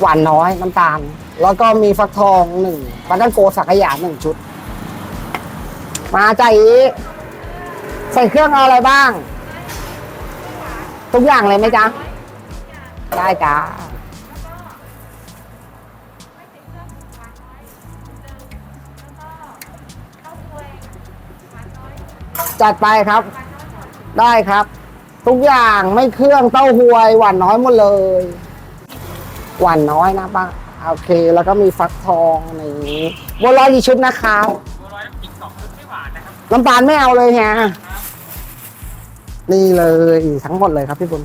หวานน้อยน้ำตาล แล้วก็มีฟักทองหนึ่งปลาตั้งโกสักขยาหนึ่งชุด มาใจาอีใส่เครื่องเอาอะไรบ้าง ทุกอย่างเลยไหมจ๊ะ ได้จ้าจัดไปครับ ได้ครับ ทุกอย่างไม่เครื่องเต้าหวยหวานน้อยหมดเลย หวานน้อยนะป้าโอเค แล้วก็มีฟักทองนี่บัวลอยกี่ชุดนะครับบัวลอยน้ำขิงสองชุดไม่หวานนะครับน้ำตาลไม่เอาเลยฮะนี่เลยทั้งหมดเลยครับพี่บุญ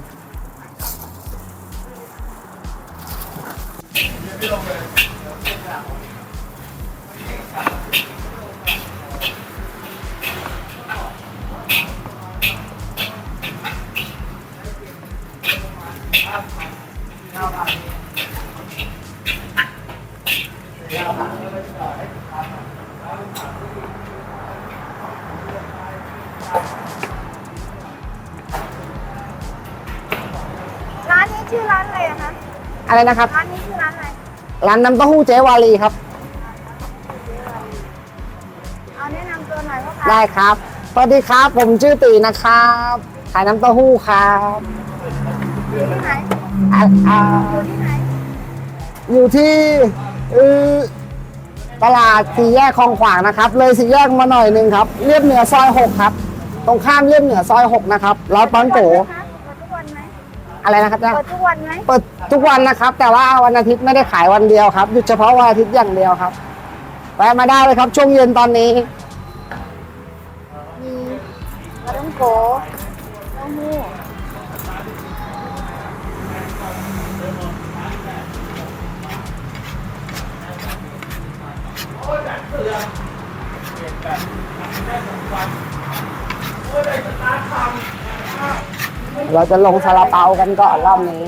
นะครับ ร้านนี้ชื่อร้านอะไร ร้านน้ำเต้าหู้เจ๊วาลีครับ เอาแนะนำตัวหน่อยว่าคะได้ครับ สวัสดีครับ ผมชื่อตีนะครับ ขายน้ำเต้าหู้ครับอยู่ที่ไหนอ่าอ่าอยู่ที่ไหนอยู่ที่เออตลาดสี่แยกคลองขวางนะครับ เลยสี่แยกมาหน่อยหนึ่งครับ เรียบเหนือซอยหกครับ ตรงข้ามเรียบเหนือซอยหกนะครับร้านปังโกเปิดทุกวันไหม อะไรนะครับจ๊ะเปิดทุกวันไหมเปิดทุกวันนะครับ แต่ว่าวันอาทิตย์ไม่ได้ขายวันเดียวครับหยุดเฉพาะวันอาทิตย์อย่างเดียวครับแวะมาได้เลยครับ ช่วงเย็นตอนนี้มีปลาต้องโกเต้าหู้ เราจะลงซาลาเปากันก่อนรอบนี้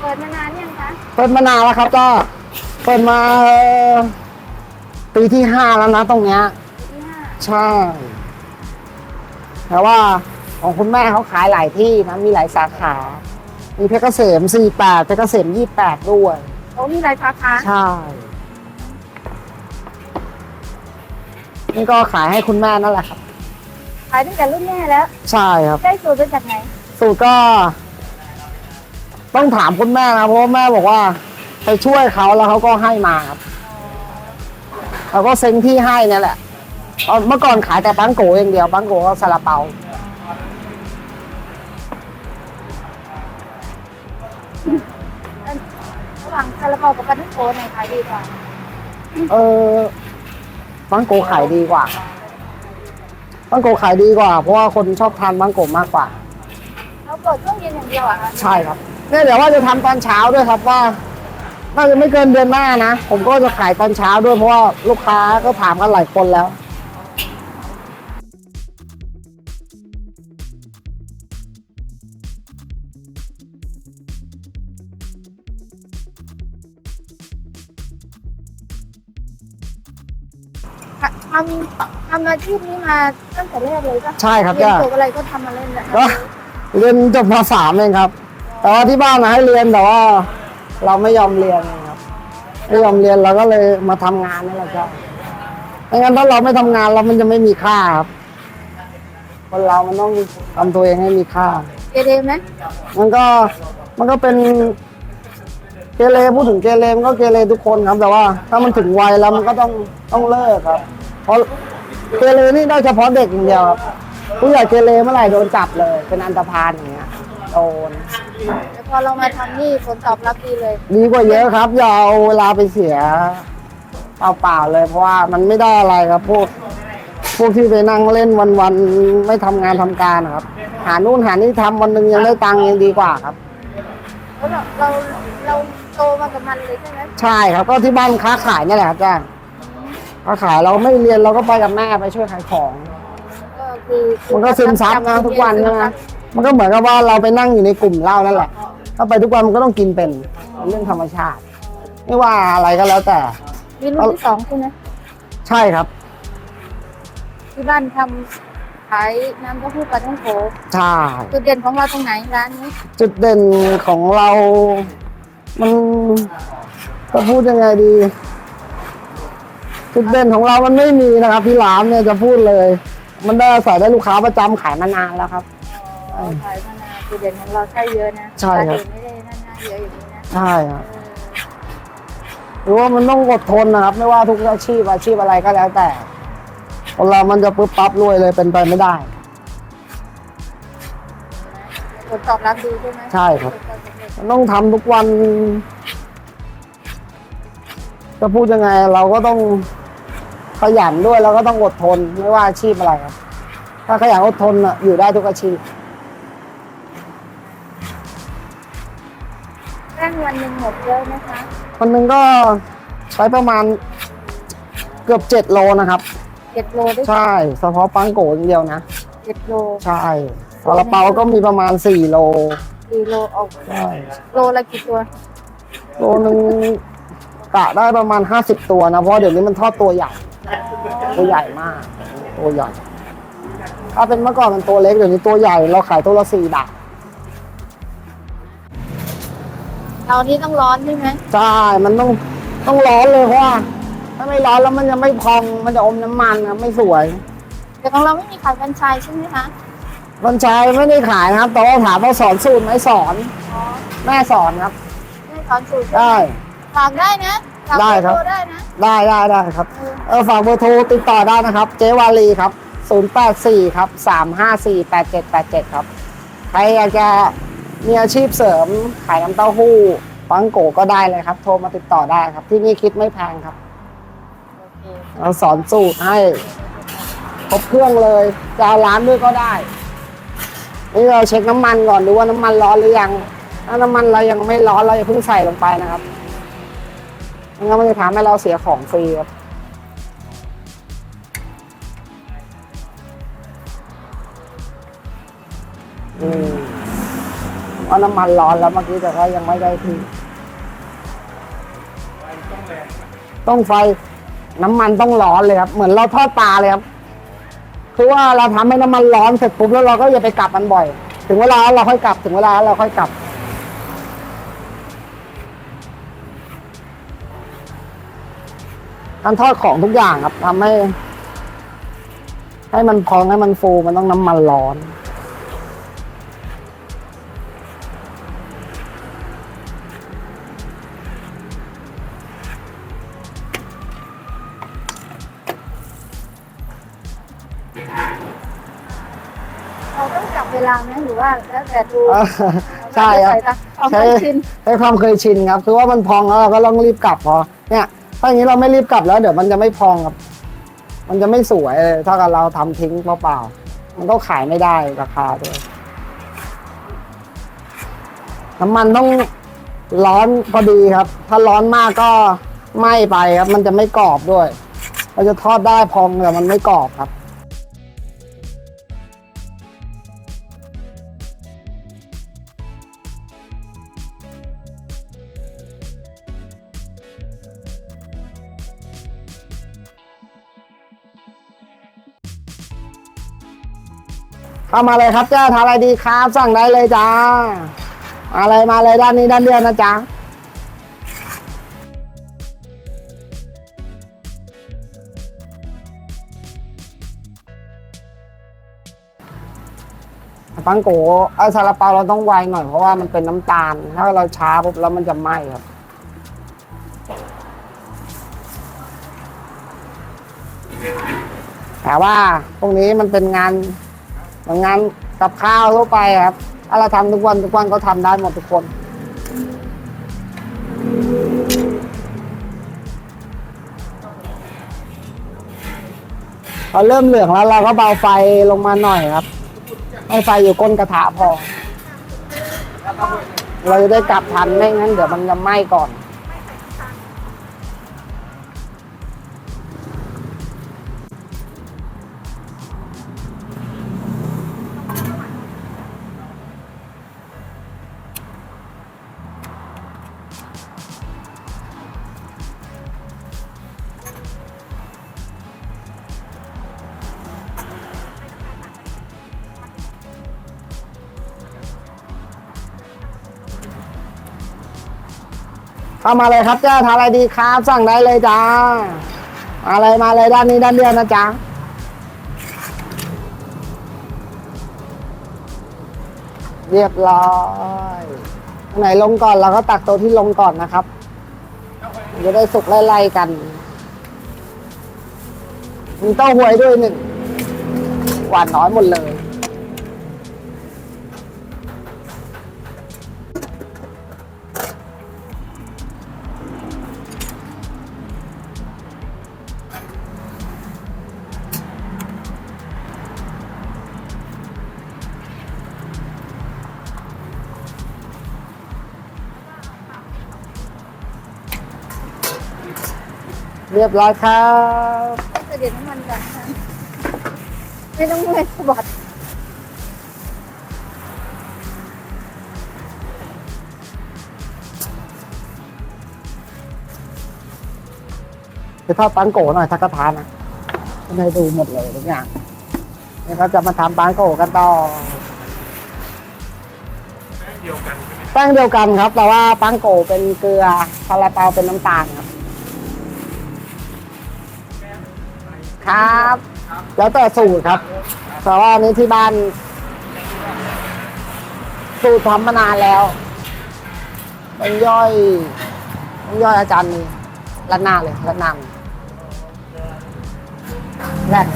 เปิดมานานยังคะเปิดมานานแล้วครับก็เปิดมาเอ่อปีที่ห้าแล้วนะตรงเนี้ยปีที่ห้าใช่ แต่ว่าของคุณแม่เขาขายหลายที่นะ มีหลายสาขา มีเพชรเกษม48เพชรเกษม28 ด้วย โอ้มีหลายสาขาใช่ นี่ก็ขายให้คุณแม่นั่นแหละครับ ขายตั้งแต่รุ่นแม่แล้ว ใช่ครับ ได้สูตรมาจากไหน สูตรก็ ต้องถามคุณแม่นะเพราะว่าแม่บอกว่า ไปช่วยเขาแล้วเขาก็ให้มาครับเขาก็เซ็งที่ให้นั่นแหละเอาเมื่อก่อนขายแต่ปังโกอย่างเดียวปังโกก็ซาลาเปา ซาลาเปากับปลาต้องโกไหนขายดีกว่าเออปังโกขายดีกว่าปังโกขายดีกว่า เพราะว่าคนชอบทานปังโกมากกว่า เราเปิดช่วงเย็นอย่างเดียวอะคะใช่ครับเนี่ยเดี๋ยวว่าจะทำตอนเช้าด้วยครับว่าน่าจะไม่เกินเดือนหน้านะ ผมก็จะขายตอนเช้าด้วยเพราะว่าลูกค้าก็ถามกันหลายคนแล้ว ทำอาชีพนี้มาตั้งแต่แรกเลยปะใช่ครับเรียนจ้าจบอะไรก็ทำมาเล่นแหละก็ เรียนจบมสามเองครับ แต่ว่าที่บ้านนะให้เรียนแต่ว่า เราไม่ยอมเรียนครับ ไม่ยอมเรียนเราก็เลยมาทำงานนี่แหละครับไม่งั้นถ้าเราไม่ทำงานเรามันจะไม่มีค่าครับ คนเรามันต้องทำตัวเองให้มีค่า เกเรไหมมันก็มันก็เป็นเกเรพูดถึงเกเรมันก็เกเรทุกคนครับ แต่ว่า ถ้ามันถึงวัยแล้วมันก็ต้องต้องเลิกครับ เพราะ เกเรนี่ได้เฉพาะเด็กอย่างเดียวครับผู้ใหญ่เกเรเมื่อไหร่โดนจับเลย เป็นอันตรพานอย่างเงี้ยโดนแต่พอเรามาทำนี่ผลตอบรับดีเลยดีกว่าเยอะครับอย่าเอาเวลาไปเสียเปล่าๆเลย เพราะว่ามันไม่ได้อะไรครับพวกพวกที่ไปนั่งเล่นวันๆไม่ทำงานทำการนะครับ หานู่นหานี่ทำวันหนึ่งยังได้ตังค์ยังดีกว่าครับแล้วเราเราเราโตมากับมันเลยใช่ไหมใช่ครับก็ที่บ้านค้าขายนี่แหละครับจ้า ค้าขายเราไม่เรียนเราก็ไปกับแม่ไปช่วยขายของ ก็คือมันก็ซึมซับนะทุกวันนะมันก็เหมือนกับว่าเราไปนั่งอยู่ในกลุ่มเหล้านั่นแหละ ถ้าไปทุกวันมันก็ต้องกินเป็นเป็นเรื่องธรรมชาติ ไม่ว่าอะไรก็แล้วแต่ มีรุ่นที่สองใช่ไหมใช่ครับ ที่บ้านทำขายน้ำเต้าหู้ปลาท่องโกใช่ จุดเด่นของเราตรงไหนร้านนี้ จุดเด่นของเรา มันจะพูดยังไงดี จุดเด่นของเรามันไม่มีนะครับพี่หลามเนี่ยจะพูดเลย มันได้อาศัยได้ลูกค้าประจำขายมานานแล้วครับ อ๋อขายมานานจุดเด่นของเราใช่เยอะนะใช่ครับานอื่นไม่ได้นั่นนะเยอะอย่างนี้นะใช่ครับเออหรือว่ามันต้องอดทนนะครับ ไม่ว่าทุกอาชีพอาชีพอะไรก็แล้วแต่คนเรามันจะปุ๊บปั๊บรวยเลยเป็นไปไม่ได้ผลตอบรับดีใช่ไหมใช่ครับ ผลตอบรับดีมันต้องทำทุกวัน จะพูดยังไงเราก็ต้อง ขยันด้วยแล้วก็ต้องอดทนไม่ว่าอาชีพอะไรครับ ถ้าขยันอดทนอะอยู่ได้ทุกอาชีพแป้งวันหนึ่งหมดเยอะไหมคะวันหนึ่งก็ใช้ประมาณเกือบเจ็ดโลนะครับ เจ็ดโลได้ใช่เฉพาะปังโกะอย่างเดียวนะเจ็ดโลใช่ซาลาเปาก็มีประมาณสี่โลสี่โลออกใช่โลละกี่ตัว โลนึงกะได้ประมาณห้าสิบตัวนะ เพราะเดี๋ยวนี้มันทอดตัวใหญ่ ตัวใหญ่มากตัวใหญ่ ถ้าเป็นเมื่อก่อนมันตัวเล็กเดี๋ยวนี้ตัวใหญ่เราขายตัวละสี่บาทเตานี้ต้องร้อนใช่ไหมใช่มันต้องต้องร้อนเลยเพราะว่าถ้าไม่ร้อนแล้วมันจะไม่พองมันจะอมน้ำมันครับไม่สวย แต่ของเราไม่มีขายแฟรนไชส์ใช่ไหมคะมันใช้ไม่ได้ขายนะครับแต่ว่าถามว่าสอนสูตรไหมสอนอ๋อแม่สอนครับไม่สอนสูตรใช่ไหมได้ฝากได้นะ ฝากได้ครับ เอโทได้นะ ได้ได้ได้ครับเออเออฝากเบอร์โทรติดต่อได้นะครับ เจวาลีครับ 084 ครับ 354 8787 ครับ ใครอยากจะมีอาชีพเสริมขายน้ำเต้าหู้ปังโกก็ได้เลยครับ โทรมาติดต่อได้ครับ ที่นี่คิดไม่แพงครับ โอเค เราสอนสูตรให้ครบเครื่องเลยจะเอาร้านด้วยก็ได้ นี่เราเช็คน้ำมันก่อนดูว่าน้ำมันร้อนหรือยัง ถ้าน้ำมันเรายังไม่ร้อนเราอย่าเพิ่งใส่ลงไปนะครับ ม่งั้นมันจะทำให้เราเสียของฟรีครับอืมว่าน้ำมันร้อนแล้วเมื่อกี้แต่ก็ยังไม่ได้ทีต้องไฟ น้ำมันต้องร้อนเลยครับ เหมือนเราทอดปลาเลยครับคือว่าเราทำให้น้ำมันร้อนเสร็จปุ๊บแล้วเราก็อย่าไปกลับมันบ่อย ถึงเวลาเราค่อยกลับ ถึงเวลาเราค่อยกลับ การทอดของทุกอย่างครับทำให้ ให้มันพองให้มันฟูมันต้องน้ำมันร้อนเราต้องจับเวลาไหมหรือว่าแล้วแต่ดูอ่าใช่ครับเอาไปชินใช้ความเคยชินครับ คือว่ามันพองแล้วเราก็ต้องรีบกลับพอเนี่ย ถ้าอย่างนี้เราไม่รีบกลับแล้ว เดี๋ยวมันจะไม่พองครับ มันจะไม่สวยเลยถ้ากับเราทำทิ้งเปล่าๆมันก็ขายไม่ได้ราคาด้วยน้ำมันต้องร้อนพอดีครับ ถ้าร้อนมากก็ไหม้ไปครับ มันจะไม่กรอบด้วยเราจะทอดได้พองแต่มันไม่กรอบครับ เข้ามาเลยครับเจ้าทานอะไรดีครับ สั่งได้เลยจ้ามาเลยมาเลยด้านนี้ด้านเดียวนะจ๊ะปังโกไอ้ซาลาเปาเราต้องไวหน่อยเพราะว่ามันเป็นน้ำตาล ถ้าเราช้าปุ๊บแล้วมันจะไหม้ครับแต่ว่าพวกนี้มันเป็นงาน เหมือนงานกับข้าวทั่วไปครับถ้าเราทำทุกวันทุกวันก็ทำได้หมดทุกคน พอเริ่มเหลืองแล้วเราก็เบาไฟลงมาหน่อยครับ ให้ไฟอยู่ก้นกระทะพอ เราจะได้กลับทันไม่งั้นเดี๋ยวมันจะไหม้ก่อน เข้ามาเลยครับเจ้าทานอะไรดีครับ สั่งได้เลยจ้ามาเลยมาเลยด้านนี้ด้านเดียวนะจ๊ะเรียบร้อยไหนลงก่อนเราก็ตักตัวที่ลงก่อนนะครับจะได้สุกไล่ๆกันมีเต้าหวยด้วยหนึ่งหวานน้อยหมดเลย เรียบร้อยครับต้องเด็จน้ำมันก่อนค่ะไม่ต้องเมื่อยสะบัดไปทอดปังโกหน่อยทักกะทานนะให้ดูหมดเลยทุกอย่างนี่ก็จะมาทำปังโกกันต่อแป้งเดียวกันครับแต่ว่าปังโกเป็นเกลือซาลาเปาเป็นน้ำตาลครับ ครับ แล้วแต่สูตรครับ แต่ว่าอันนี้ที่บ้าน สูตรทำมานานแล้วเป็นย่อยเป็นย่อยอาจารย์รัดหน้าเลยรัดหน้าแรก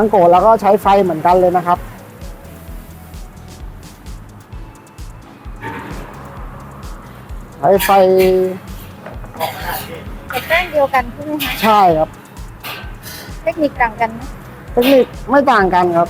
มังโกะเราก็ใช้ไฟเหมือนกันเลยนะครับ ใช้ไฟแต่แป้งเดียวกันใช่ไหมคะใช่ครับ เทคนิคต่างกันไหม เทคนิคไม่ต่างกันครับ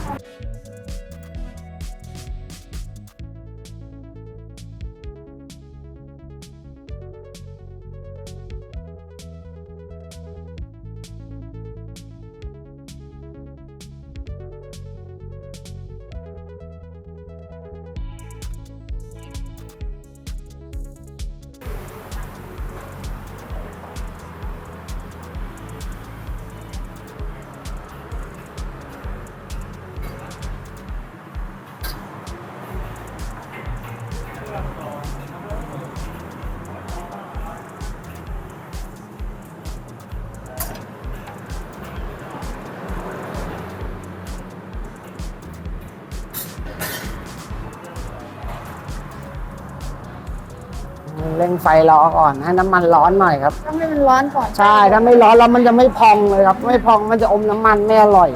เร่งไฟรอก่อนให้น้ำมันร้อนหน่อยครับ ต้องให้มันร้อนก่อนใช่ถ้าไม่ร้อนแล้วมันจะไม่พองเลยครับ ไม่พองมันจะอมน้ำมันไม่อร่อย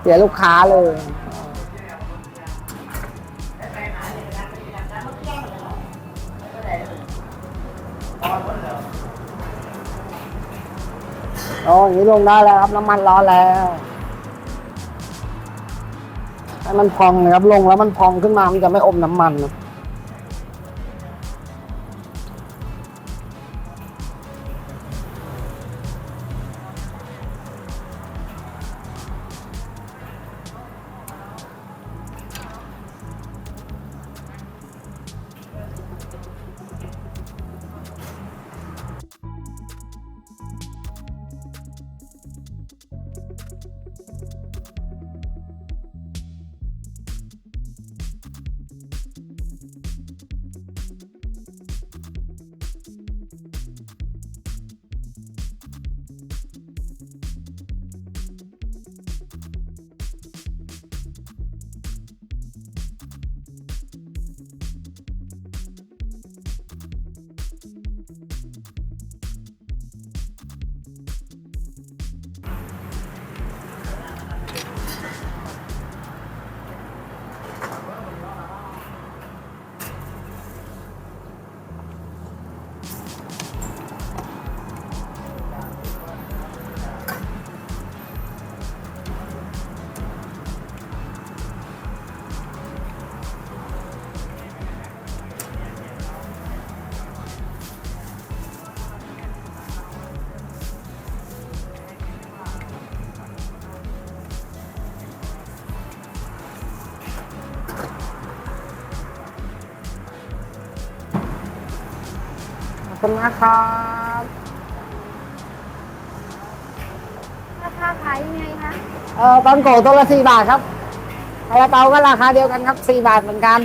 เสียลูกค้าเลย โอ้อย่างนี้ลงได้แล้วครับ น้ำมันร้อนแล้วให้มันพองนะครับลงแล้วมันพองขึ้นมามันจะไม่อมน้ำมันนะเคุณนะครับราคาขายยังไงคะ เอ่อตอนโกตัวละสี่บาทครับซาลาเปาก็ราคาเดียวกันครับสี่บาทเหมือนกัน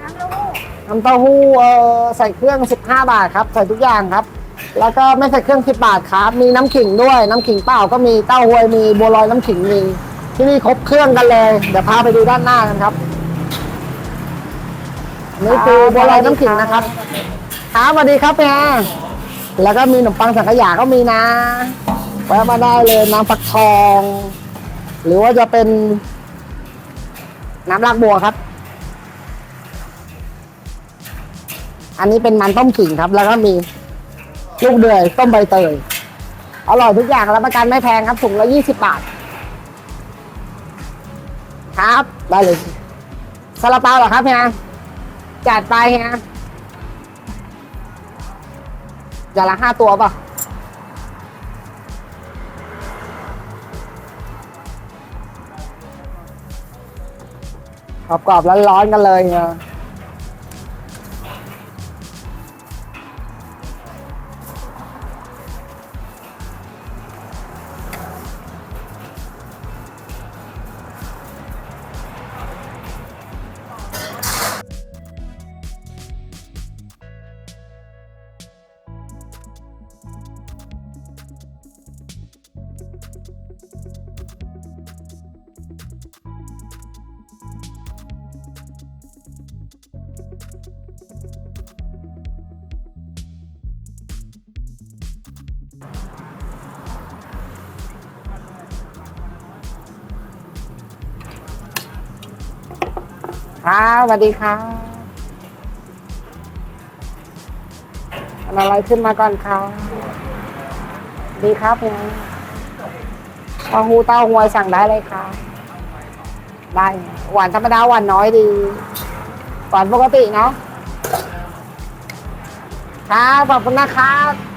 น้ำเต้าหู้น้ำเต้าหู้เอ่อใส่เครื่อง15บาทครับ ใส่ทุกอย่างครับ แล้วก็ไม่ใส่เครื่อง10บาทครับ มีน้ำขิงด้วย น้ำขิงเปล่าก็มีเต้าหวยมีบัวลอยน้ำขิงมีที่นี่ครบเครื่องกันเลย เดี๋ยวพาไปดูด้านหน้ากันครับอันนี่คือบัวลอยน้ำขิงนะครับ ครับสวัสดีครับแม่แล้วก็มีขนมปังสังขยาก็มีนะแวะมาได้เลยน้ำฟักทอง หรือว่าจะเป็น น้ำรากบัวครับ อันนี้เป็นมันต้มขิงครับ แล้วก็มีลูกเดือยต้มใบเตย อร่อยทุกอย่างรับประกันไม่แพงครับถุงละยี่สิบบาท ครับ ได้เลยซาลาเปาเหรอครับเฮียจัดไปเฮีย อย่างละห้าตัวป่ะ กรอบๆร้อนๆกันเลยเฮีย ครับสวัสดีครับอะไรขึ้นมาก่อนครับดีครับเนี่ยเต้าหู้เต้าหวยสั่งได้เลยครับได้หวานธรรมดาหวานน้อยดีหวานปกติเนาะครับขอบคุณนะครับ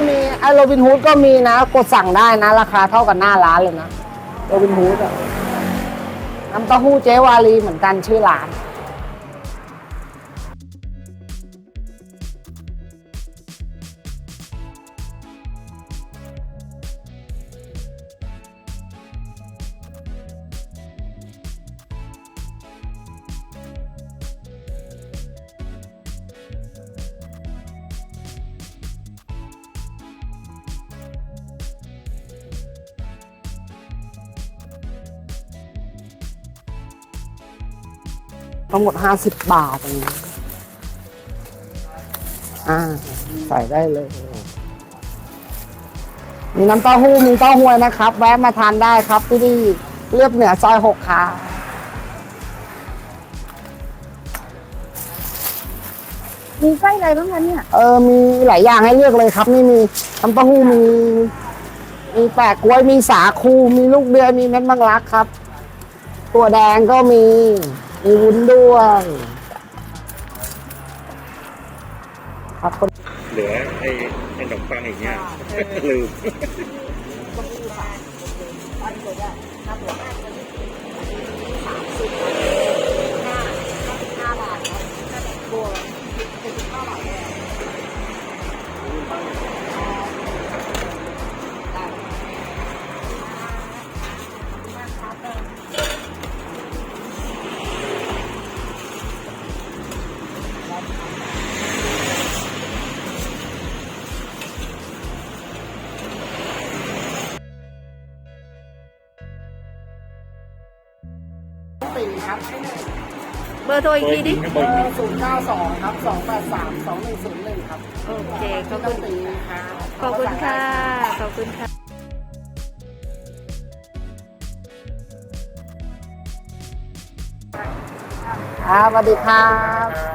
็มีไอโรบินฮูดก็มีนะ กดสั่งได้นะ ราคาเท่ากับหน้าร้านเลยนะโรบินฮูดอะน้ำเต้าหู้เจ๊วาลีเหมือนกันชื่อร้าน ทั้งหมดห้าสิบบาทเองอ่าใส่ได้เลย มีน้ำเต้าหู้มีเต้าหวยนะครับ แวะมาทานได้ครับที่นี่เรียบเหนือซอยหกค่ะมีไส้อะไรบ้างคะเนี่ยเออมีหลายอย่างให้เลือกเลยครับ นี่มีน้ำเต้าหู้มี มีแปะกล้วยมีสาคูมีลูกเดือยมีเม็ดมังลักครับ ตัวแดงก็มี มีวุ้นด้วยครับคน เหลือไอ้ไอ้ขนมปังอย่างเงี้ยลืม ครับเบอร์โทรอีกทีดิ เบอร์จริงศูนย์เก้าสองครับสองแปดสามสองหนึ่งศูนย์หนึ่งครับโอเคขอบต้คุนณตีครับขอบคุณค่ะ ขอบคุณค่ะครับสวัสดีครับ